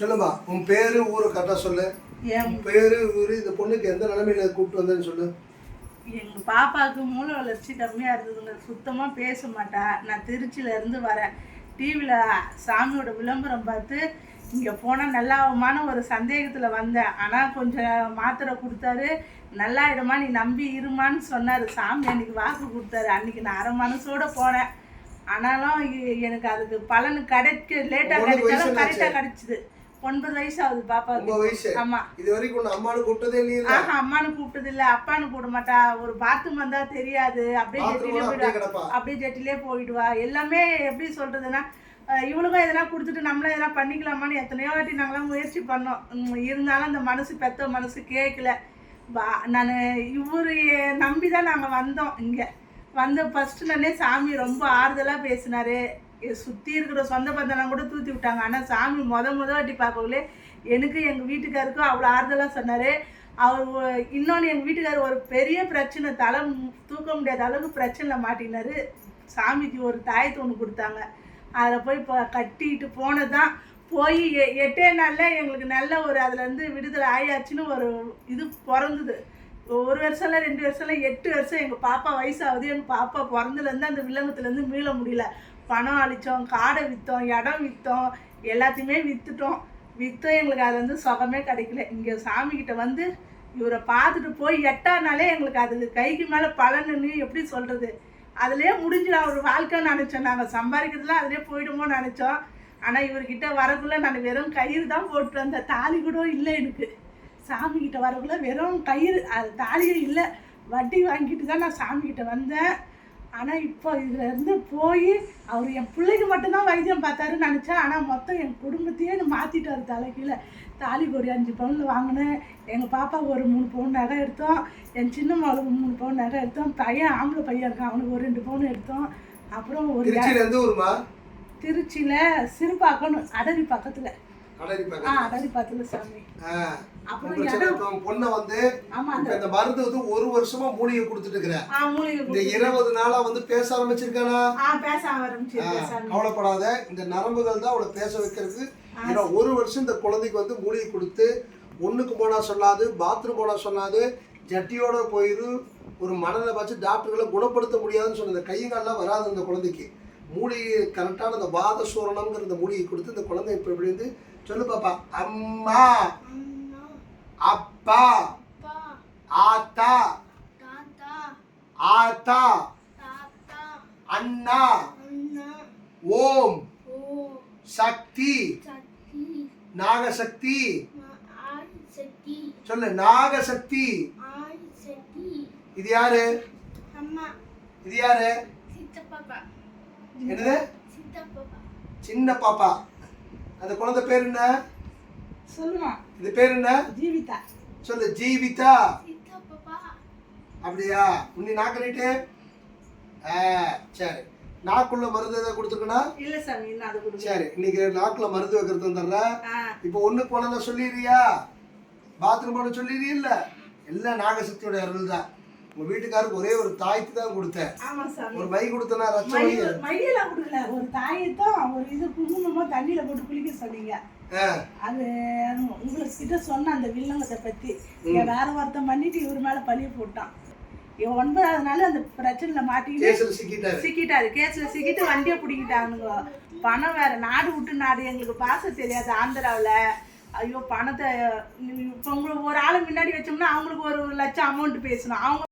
சொல்லுமா உன் பேரு ஊரு கரெக்டாக சொல்லு. என் பேரு ஊரு இந்த பொண்ணுக்கு எந்த நிலைமையில கூப்பிட்டு வந்தேன்னு சொல்லு. எங்க பாப்பாவுக்கு மூளை வளர்ச்சி கம்மியா இருந்ததுங்க. சுத்தமா பேச மாட்டா. நான் திருச்சியில இருந்து வரேன். டிவியில சாமியோட விளம்பரம் பார்த்து இங்க போனா நல்லாவுமான ஒரு சந்தேகத்துல வந்தேன். ஆனா கொஞ்சம் மாத்திரை கொடுத்தாரு. நல்லாயிடுமா நீ நம்பி இருமான்னு சொன்னாரு. சாமி அன்னைக்கு வாக்கு கொடுத்தாரு. அன்னைக்கு நான் அரை மனசோட போனேன். ஆனாலும் எனக்கு அதுக்கு பலன் கிடைக்க லேட்டா உனக்கு வயசு கிடைச்சாலும் என்னாச்சு? கரெக்டா கிடைச்சிது. ஒன்பது வயசு ஆகுது உங்க பாப்பாவுக்கு வயசு? ஆமா. இது வரைக்கும் உன்னை அம்மானு கூப்பிட்டதே நீ இல்ல ஆஹா அம்மானு கூப்பிட்டது இல்ல அப்பான்னு கூப்பிட மாட்டா. ஒரு பாத்ரூம் வந்தா தெரியாது. அப்படியே ஜெட்டிலே போயிடுவா. அப்படியே ஜெட்டிலே போயிடுவா. எல்லாமே எப்படி சொல்றதுன்னா இவளுக்கும் எதனா கொடுத்துட்டு நம்மளும் எதனா பண்ணிக்கலாமான்னு எத்தனையோ வாட்டி நாங்களாம் முயற்சி பண்ணோம். இருந்தாலும் அந்த மனசு பெத்த மனசு கேட்கல. நான் இவரு நம்பி தான் நாங்கள் வந்தோம் இங்கே. வந்த ஃபஸ்ட்டு நானே சாமி ரொம்ப ஆறுதலாக பேசினாரு. சுற்றி இருக்கிற சொந்த பந்தம்லாம் கூட தூத்தி விட்டாங்க. ஆனால் சாமி முத முத வாட்டி பார்க்கக்குள்ளே எனக்கு எங்கள் வீட்டுக்காருக்கும் அவ்வளோ ஆறுதலாக சொன்னார். அவர் இன்னொன்று எங்கள் வீட்டுக்கார் ஒரு பெரிய பிரச்சனை தலை தூக்க முடியாத அளவுக்கு பிரச்சனையில் மாட்டினாரு. சாமிக்கு ஒரு தாயத்து ஒன்று கொடுத்தாங்க. அதில் போய் இப்போ கட்டிட்டு போனது தான் போய் எ- எட்டே நாளில் எங்களுக்கு நல்ல ஒரு அதுலேருந்து விடுதலை ஆயாச்சுன்னு ஒரு இது பிறந்தது. ஒரு வருஷம் இல்லை ரெண்டு வருஷம் இல்லை எட்டு வருஷம் எங்கள் பாப்பா வயசாகுது. எங்கள் பாப்பா பிறந்ததுலேருந்து அந்த வில்லங்கத்துலேருந்து மீள முடியல. பணம் அழித்தோம் காடை விற்றோம் இடம் விற்றோம் எல்லாத்தையுமே விற்றுட்டோம் விற்றோம் எங்களுக்கு அது வந்து சுகமே கிடைக்கல. இங்கே சாமிக்கிட்ட வந்து இவரை பார்த்துட்டு போய் எட்டானாலே எங்களுக்கு அது கைக்கு மேலே பலன்னு எப்படி சொல்கிறது அதுலேயே முடிஞ்சிடும் ஒரு வாழ்க்கை நினச்சோம். நாங்கள் சம்பாதிக்கிறதுலாம் அதுலேயே போயிடுமோன்னு நினச்சோம். ஆனால் இவர்கிட்ட வரக்குள்ளே நான் வெறும் கயிறு தான் போட்டு வந்தேன். தாலி கூட இல்லை எனக்கு. சாமிக்கிட்ட வரக்குள்ள வெறும் கயிறு அது தாலியே இல்லை. வட்டி வாங்கிட்டு தான் நான் சாமிக்கிட்ட வந்தேன். ஆனால் இப்போ இதுல இருந்து போய் அவர் என் பிள்ளைக்கு மட்டும்தான் வைத்தியம் பார்த்தாருன்னு நினச்சேன். ஆனால் மொத்தம் என் குடும்பத்தையே மாற்றிட்டாரு தலைக்கீழ தாலிக்கு ஒரு அஞ்சு பவுனில் வாங்கினேன். எங்கள் பாப்பாவுக்கு ஒரு மூணு பவுன் நகை எடுத்தோம். என் சின்ன மகளுக்கு மூணு பவுன் நகை எடுத்தோம். பையன் ஆம்பளை பையன் இருக்கான். அவனுக்கு ஒரு ரெண்டு பவுன் எடுத்தோம். அப்புறம் ஒரு திருச்சியில சிறுபாக்கம் அடரி பக்கத்தில். பொண்ணை வந்து இந்த மருந்து ஒரு வருஷமா மூலிகை கொடுத்துட்டு இருக்கிற. ஆ மூலிகை இந்த இருபது நாளா வந்து பேச ஆரம்பிச்சிருக்கானா? கவலைப்படாத இந்த நரம்புகள் தான் அவளை பேச வைக்கிறதுக்கு. ஏன்னா ஒரு வருஷம் இந்த குழந்தைக்கு வந்து மூலிகை கொடுத்து ஒண்ணுக்கு போனா சொல்லாது பாத்ரூம் போனா சொல்லாது ஜட்டியோட போயிரு ஒரு மணலை வச்சு டாக்டர்களை குணப்படுத்த முடியாதுன்னு சொன்ன இந்த கையங்கால்லாம் வராது இந்த குழந்தைக்கு. மூலிகை கரெக்டான இந்த வாத சூரணம்ங்கிற இந்த மூலிகை கொடுத்து இந்த குழந்தை இப்போ எப்படி இருந்து சொல்லு பாப்பா. அம்மா. அப்பா. ஆத்தா. ஆத்தா. அண்ணா. ஓம். சக்தி. நாகசக்தி. சொல்லு நாகசக்தி. இது யாரு? இது யாரு? என்னது? சின்ன பாப்பா. அந்த குழந்தை பேர் என்ன? சொல்லுமா. இது பேர் என்ன? ஜீவிதா. சொல்லு ஜீவிதா. அப்படியா? உன்னி நாக்கு ஆ சரி. நாக்குள்ள மருந்து எதாவது கொடுத்துருக்கணும் இல்ல சாமி அது கொடுங்க. சரி இன்னைக்கு நாக்குல மருந்து வைக்கிறது ஆ. இப்போ ஒண்ணு போனத சொல்லிடுறியா? பாத்ரூம் போன சொல்லிடுறியில்ல எல்லாம் நாகசக்தியோட அருள் தான் உங்க வீட்டுக்காருக்கு ஒரே ஒரு தாய்க்கு தான் கொடுத்தேன். ஒரு மை கொடுத்தனா ரச்சம் மயில் கொடுக்கல. ஒரு தாயத்தான் ஒரு இது குங்குமமா தண்ணியில போட்டு குளிக்க சொன்னீங்க. அது உங்களுக்கு கிட்ட சொன்ன அந்த வில்லங்கத்தை பத்தி. வேற ஒருத்தன் பண்ணிட்டு இவர் மேல பழிய போட்டான். ஒன்பதாவது நாள் அந்த பிரச்சனையில மாட்டிக்கிட்டு சிக்கிட்டாரு. சிக்கிட்டாரு. கேஸ்ல சிக்கிட்டு வண்டியை பிடிக்கிட்டானுங்க. பணம் வேற நாடு விட்டு நாடு. எங்களுக்கு பாச தெரியாது ஆந்திராவுல. ஐயோ பணத்தை இப்போ உங்களுக்கு ஒரு ஆளை முன்னாடி வச்சோம்னா அவங்களுக்கு ஒரு லட்சம் அமௌண்ட் பேசணும். அவங்க